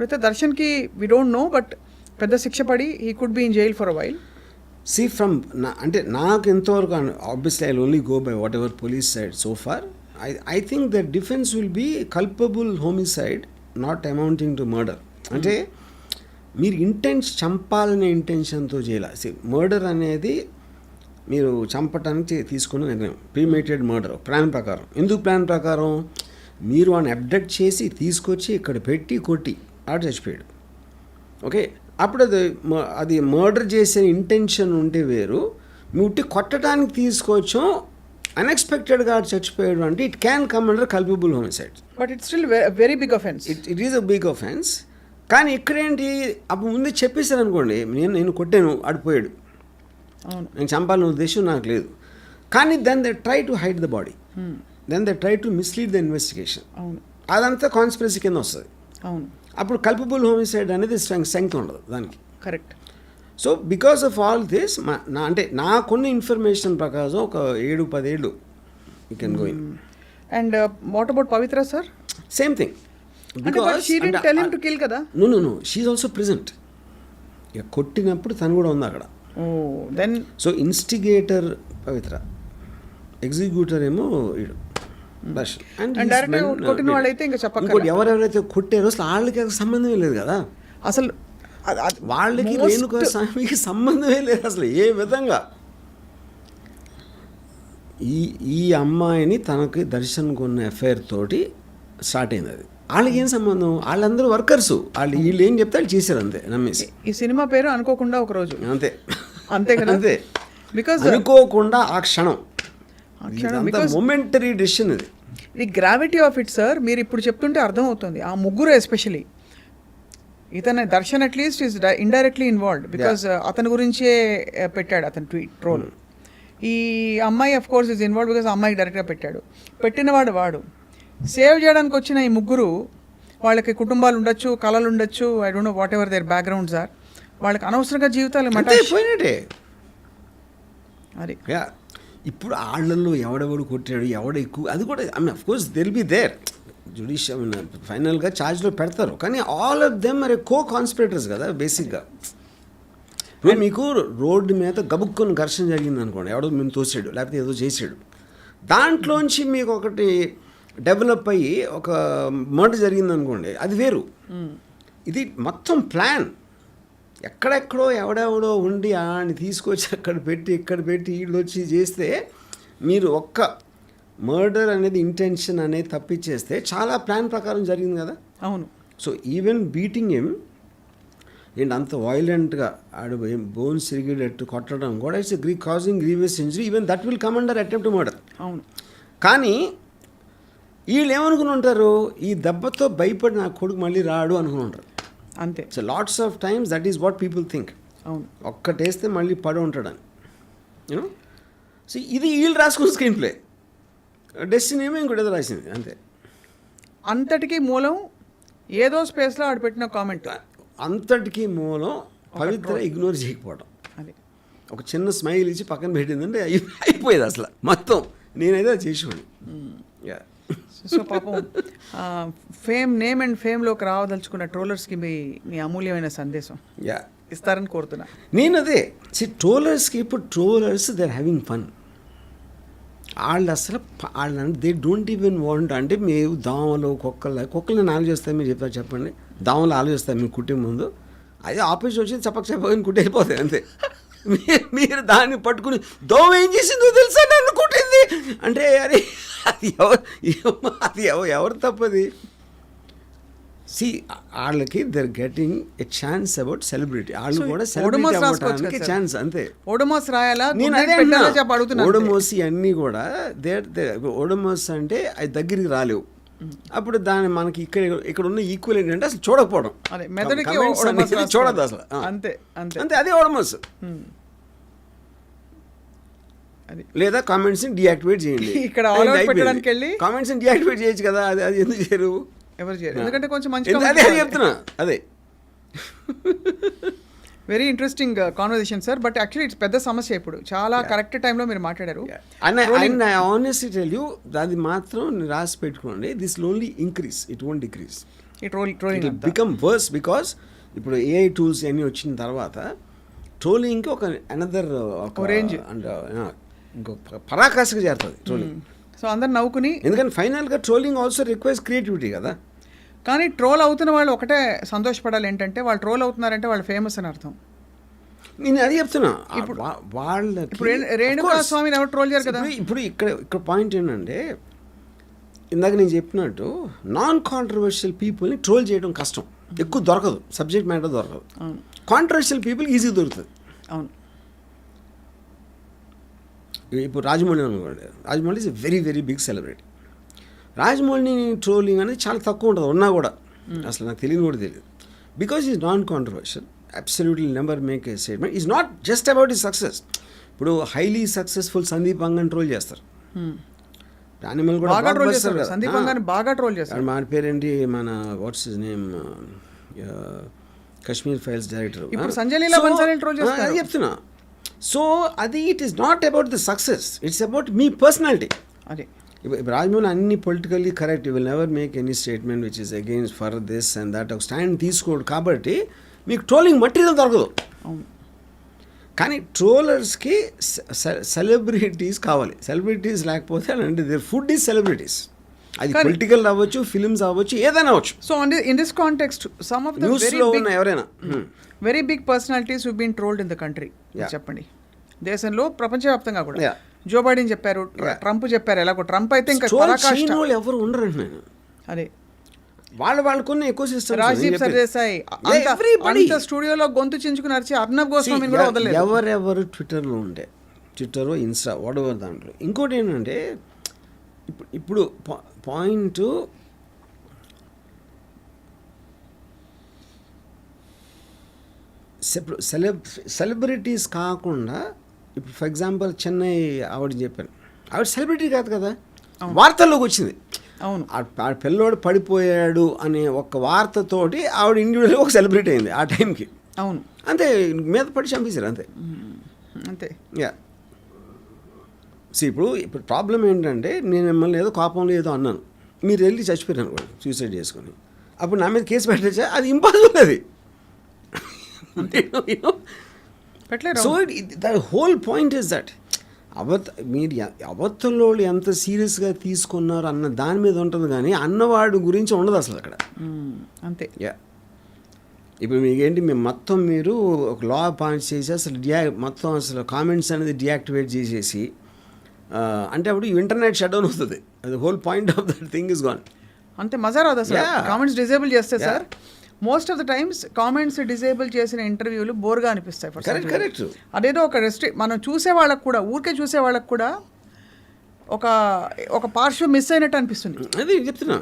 ఇప్పుడైతే దర్శన్కి we don't know but పెద్ద శిక్ష పడి he could be in jail for a while see from నా అంటే నాకు ఎంతవరకు obviously I only go by whatever police side so far I I think the defence will be culpable homicide not amounting to murder అంటే మీరు intense చంపాలనే ఇంటెన్షన్తో చేయాలి? Murder అనేది మీరు చంపటానికి తీసుకున్న నిర్ణయం. ప్రీమేటెడ్ మర్డర్ ప్లాన్ ప్రకారం. ఎందుకు ప్లాన్ ప్రకారం? మీరు వాడిని అబ్డక్ట్ చేసి తీసుకొచ్చి ఇక్కడ పెట్టి కొట్టి. ఆడు చచ్చిపోయాడు. ఓకే? అప్పుడు అది అది మర్డర్ చేసే ఇంటెన్షన్ ఉంటే వేరు. ముట్టి కొట్టడానికి తీసుకొచ్చాం అన్ఎక్స్పెక్టెడ్గా చచ్చిపోయాడు అంటే it can come under culpable homicide. But it's still very big offence it it is a big offence. కానీ ఇక్కడేంటి అప్పుడు ముందే చెప్పేశారు అనుకోండి నేను నేను కొట్టాను ఆడిపోయాడు అవును. నేను చంపాలనే ఉద్దేశం నాకు లేదు. కానీ then they try to hide the body then they try to mislead the investigation అవును. అదంతా కాన్స్పిరసీ కింద వస్తుంది. అవును. అప్పుడు కల్పబుల్ హోమిసైడ్ అనేది స్ట్రెంగ్త్ ఉండదు దానికి. Correct. So because of all this నా అంటే నాకున్న ఇన్ఫర్మేషన్ ప్రకారం ఒక ఏడు పదేళ్ళు you can go in. And what about Pavithra sir same thing కదా? No no no she also present ఇక కొట్టినప్పుడు తను కూడా ఉంది అక్కడ. Then so instigator Pavithra executor ఏమో ఈడు. కొట్టిన వాళ్ళైతే ఇంకా ఎవరెవరైతే కొట్టారో అసలు వాళ్ళకి సంబంధమే లేదు కదా. అసలు వాళ్ళకి రేణుక స్వామికి సంబంధమే లేదు అసలు ఏ విధంగా? ఈ ఈ అమ్మాయిని తనకి దర్శన్ కొన్న ఎఫ్ఐఆర్ తోటి స్టార్ట్ అయింది అది వాళ్ళకి ఏం సంబంధం? వాళ్ళందరూ వర్కర్స్. వాళ్ళు వీళ్ళు ఏం చెప్తే వాళ్ళు చేశారు అంతే నమ్మేసి. ఈ సినిమా పేరు అనుకోకుండా ఒక రోజు. అంతే. అంతే కదా? అంతే. బికాస్ అనుకోకుండా ఆ క్షణం. మొమెంటరీ డెసిషన్ ఇది. ఈ గ్రావిటీ ఆఫ్ ఇట్ సార్ మీరు ఇప్పుడు చెప్తుంటే అర్థమవుతుంది. ఆ ముగ్గురు ఎస్పెషలీ ఇతను Darshan at least is indirectly involved because అతని గురించే uh, పెట్టాడు అతను ట్వీట్ ట్రోల్ ఈ అమ్మాయి of course is involve because అమ్మాయికి డైరెక్ట్గా పెట్టాడు. పెట్టినవాడు వాడు సేవ్ చేయడానికి వచ్చిన ఈ ముగ్గురు వాళ్ళకి కుటుంబాలు ఉండొచ్చు కళలు ఉండొచ్చు I don't know whatever their backgrounds are వాళ్ళకి అనవసరంగా జీవితాలు పోయినట్టే. అది. ఇప్పుడు ఆళ్ళల్లో ఎవడెవడు కొట్టాడు ఎవడ ఎక్కువ అది కూడా I mean of course they'll be there judicial ఫైనల్గా ఛార్జ్లో పెడతారు. కానీ ఆల్ ఆఫ్ దెమ్ మరి కో కాన్స్పిరేటర్స్ కదా బేసిక్గా ఇప్పుడు మీకు రోడ్డు మీద గబుక్కుని ఘర్షణ జరిగింది అనుకోండి ఎవడో మేము తోసాడు లేకపోతే ఏదో చేసాడు దాంట్లోంచి మీకు ఒకటి డెవలప్ అయ్యి ఒక మర్డర్ జరిగింది అనుకోండి అది వేరు. ఇది మొత్తం ప్లాన్ ఎక్కడెక్కడో ఎవడెవడో ఉండి ఆని తీసుకొచ్చి అక్కడ పెట్టి ఇక్కడ పెట్టి వీళ్ళు వచ్చి చేస్తే మీరు ఒక్క మర్డర్ అనేది ఇంటెన్షన్ అనేది తప్పించేస్తే చాలా ప్లాన్ ప్రకారం జరిగింది కదా? అవును. సో ఈవెన్ బీటింగ్ ఎమ్ ఏంటి అంత వైలెంట్గా ఆడు బోన్స్ సిరిగేటట్టు కొట్టడం కూడా it's gree causing grievous injury even that will come under attempt murder అవును. కానీ వీళ్ళు ఏమనుకుని ఉంటారు? ఈ దెబ్బతో భయపడి నా కొడుకు మళ్ళీ రాడు అనుకుని ఉంటారు. అంతే. So lots of times that is what people think అవును. ఒక్కటేస్తే మళ్ళీ పడి ఉంటాడని యూనో సో ఇది వీళ్ళు రాసుకున్న స్క్రీన్ ప్లే డెస్టినీ ఏమో ఇంకోటి ఏదో రాసింది అంతే. అంతటికీ మూలం ఏదో స్పేస్లో ఆడు పెట్టిన కామెంట్ అంతటికీ మూలం పవిత్ర ఇగ్నోర్ చేయకపోవడం అది. ఒక చిన్న స్మైల్ ఇచ్చి పక్కన పెట్టిందంటే అయి- అయిపోయేది అసలు. మొత్తం నేనైతే అది చేసేవాడిని. యా సో పాపం ఫేమ్ నేమ్ అండ్ ఫేమ్లోకి రావదలుచుకున్న ట్రోలర్స్కి మీ మీ అమూల్యమైన సందేశం. యా. ఇస్తారని కోరుతున్నా. నేను అదే సి ట్రోలర్స్కి ఇప్పుడు trollers they are having fun వాళ్ళు అసలు వాళ్ళు దే డోంట్ ఈవెన్ వాంట్ అంటే మేము దోమలు కుక్కలు కుక్కలు నేను ఆలోచిస్తాను మీరు చెప్తారు చెప్పండి. దోమలు ఆలోచిస్తాను మీరు కుట్టే ముందు. అదే ఆఫీస్ వచ్చి చప్పక చెప్పని కుట్టి వెళ్ళిపోతాయి అంతే. మీ- మీరు దాన్ని పట్టుకుని దోమ ఏం చేసిందో తెలుసా నన్ను కుట్టింది? అంటే అరే అది ఎవరు అది ఎవరు తప్పది? సి వాళ్ళకి they're getting a chance about celebrity వాళ్ళు కూడా సెలబ్రిటీ అవ్వడానికి. ఛాన్స్ అంతే. ఓడోమాస్ రాయాలా? నేను అదే. ఓడమోసి అన్నీ కూడా దేర్ ఓడమోస్ అంటే అది దగ్గరికి రాలేవు. అప్పుడు దాని మనకి ఇక్కడ ఇక్కడ ఉన్న ఈక్వల్ ఏంటంటే అసలు చూడకపోవడం. చూడదు అసలు. అంతే అంతే. అంతే అదే ఓడమోస్. అది. లేదా కామెంట్స్ డియాక్టివేట్ చేయండి. ఇక్కడ all out పెట్టడానికి వెళ్ళి- కామెంట్స్ డియాక్టివేట్ చేయొచ్చు కదా అది అది ఎందుకు చేయరు? ఎవరు చేయరు? ఎందుకంటే కొంచెం మంచి అదే చెప్తున్నా. అదే. Very interesting conversation sir but actually it's పెద్ద సమస్య ఇప్పుడు. చాలా కరెక్ట్ టైంలో మీరు మాట్లాడారు. And I honestly tell you అది మాత్రం రాసి పెట్టుకోండి. This only increase it won't decrease ఈ troll trolling it become worse because ఇప్పుడు ఏఐ టూల్స్ అన్నీ వచ్చిన తర్వాత ట్రోలింగ్కి ఒక అనదర్ ఒక range. అండ్ ఇంకొక పరాకాష్ఠగా చేరుతుంది ట్రోలింగ్ సో అందరు నవ్వుకుని ఎందుకంటే ఫైనల్గా ట్రోలింగ్ ఆల్సో రిక్వైర్స్ క్రియేటివిటీ కదా. కానీ ట్రోల్ అవుతున్న వాళ్ళు ఒకటే సంతోషపడాలి ఏంటంటే వాళ్ళు ట్రోల్ అవుతున్నారంటే వాళ్ళు ఫేమస్ అని అర్థం. నేను అది చెప్తున్నా. వా- వాళ్ళ ఇప్పుడు రే- రేణుకా స్వామిని ఎవరు ట్రోల్ చేయరు కదా? ఇప్పుడు ఇప్పుడు ఇక్కడ ఇక్కడ పాయింట్ ఏంటంటే ఇందాక నేను చెప్పినట్టు నాన్ కాంట్రవర్షియల్ పీపుల్ని ట్రోల్ చేయడం కష్టం. ఎక్కువ దొరకదు. సబ్జెక్ట్ మ్యాటర్ దొరకదు. కాంట్రవర్షియల్ పీపుల్ ఈజీ దొరుకుతుంది. అవును. ఇప్పుడు రాజమౌళి అనుకోండి Rajamouli is a very very big celebrity రాజమౌళిని trolling అనేది చాలా తక్కువ ఉంటుంది ఉన్నా కూడా. అసలు నాకు తెలియదు కూడా తెలియదు. Because is non controversial absolutely number make a statement is not just about ఈ సక్సెస్ ఇప్పుడు హైలీ సక్సెస్ఫుల్ సందీప్ అంగన్ ట్రోల్ చేస్తారు. Hmm. యానిమల్ కూడా బాగా ట్రోల్ చేస్తారు. సందీప్ ఆ. అంగాన్ని బాగా ట్రోల్ చేస్తారు. మన పేరేంటి? మన what's his name Kashmir Files director ఇప్పుడు సంజయ్ లీలా బన్సాలీని troll చేస్తున్నారు. చెప్తున్నా. సో అది it is not about the success it's about me personality అదే ఇప్పుడు రాజమౌళి అన్ని politically correct will never make any statement which is against for this and that ఒక stand తీసుకోడు కాబట్టి మీకు ట్రోలింగ్ మటీరియల్ దొరకదు. కానీ ట్రోలర్స్కి సెలబ్రిటీస్ కావాలి. సెలబ్రిటీస్ లేకపోతే అంటే దేర్ ఫుడ్ ఈజ్ సెలబ్రిటీస్ అది పొలిటికల్ అవ్వచ్చు ఫిలిమ్స్ అవ్వచ్చు ఏదైనా అవ్వచ్చు. So on in this context some of న్యూస్లో బిగ్ ఉన్న ఎవరైనా. Very big personalities who been trolled in the country. చెప్పండి. దేశంలో ప్రపంచవ్యాప్తంగా కూడా. జో బైడెన్ చెప్పారు. ట్రంప్ చెప్పారు ఎలాగో. ట్రంప్ అయితే ఇంకా ఎవరు ఉండరు నేను. అదే. వాళ్ళ వాళ్ళకున్న ఎక్కువ రాజీవ్ సర్దేశాయ్ అంత స్టూడియోలో గొంతు చించుకుని అరిచి అర్నబ్ గోస్వామిని కూడా వదలలేదు. ఎవరెవరు ట్విట్టర్లో ఉంటే ట్విట్టర్ ఇన్స్టా వాడెవర్ దాంట్లో. ఇంకోటి ఏంటంటే ఇప్పుడు ఇప్పుడు పాయింట్ సెలబ్ సెలబ్రిటీస్ కాకుండా ఇప్పుడు ఫర్ ఎగ్జాంపుల్ చెన్నై ఆవిడ చెప్పాను ఆవిడ సెలబ్రిటీ కాదు కదా? వార్తల్లోకి వచ్చింది. అవును. ఆ పిల్లోడు పడిపోయాడు అనే ఒక వార్తతోటి ఆవిడ ఇండివిజువల్గా ఒక సెలబ్రిటీ అయింది ఆ టైంకి. అవును. అంతే మీద పడి చంపేశారు అంతే. అంతే. యా సో ఇప్పుడు ఇప్పుడు ప్రాబ్లం ఏంటంటే నేను మిమ్మల్ని ఏదో కోపంలో ఏదో అన్నాను. మీరు వెళ్ళి చచ్చిపోయారు అనుకోండి సూసైడ్ చేసుకొని. అప్పుడు నా మీద కేసు పెట్టచ్చా అది ఇంపాసిబుల్ అది. So the whole point is that అవత్ మీరు వాళ్ళు ఎంత సీరియస్గా తీసుకున్నారు అన్న దాని మీద ఉంటుంది కానీ అన్నవాడు గురించి ఉండదు అసలు అక్కడ. అంతే. యా ఇప్పుడు మీకేంటి మేము మొత్తం మీరు ఒక లా పాయింట్ చేసి అసలు డియా మొత్తం అసలు కామెంట్స్ అనేది డియాక్టివేట్ చేసేసి అంటే అప్పుడు ఇంటర్నెట్ షట్ డౌన్ అవుతుంది అది whole point of that thing is gone అంతే మజా రాదు Yeah. కామెంట్స్ డిజేబుల్ చేస్తే. Sir most of the times comments disable చేసిన ఇంటర్వ్యూలు బోర్గా అనిపిస్తాయి కరెక్ట్. కరెక్ట్ అదేదో ఒక రెస్ట్రి మనం చూసే వాళ్ళకు కూడా ఊరికే చూసే వాళ్ళకు కూడా ఒక ఒక పార్శ్వ మిస్ అయినట్టు అనిపిస్తుంది అది చెప్తున్నా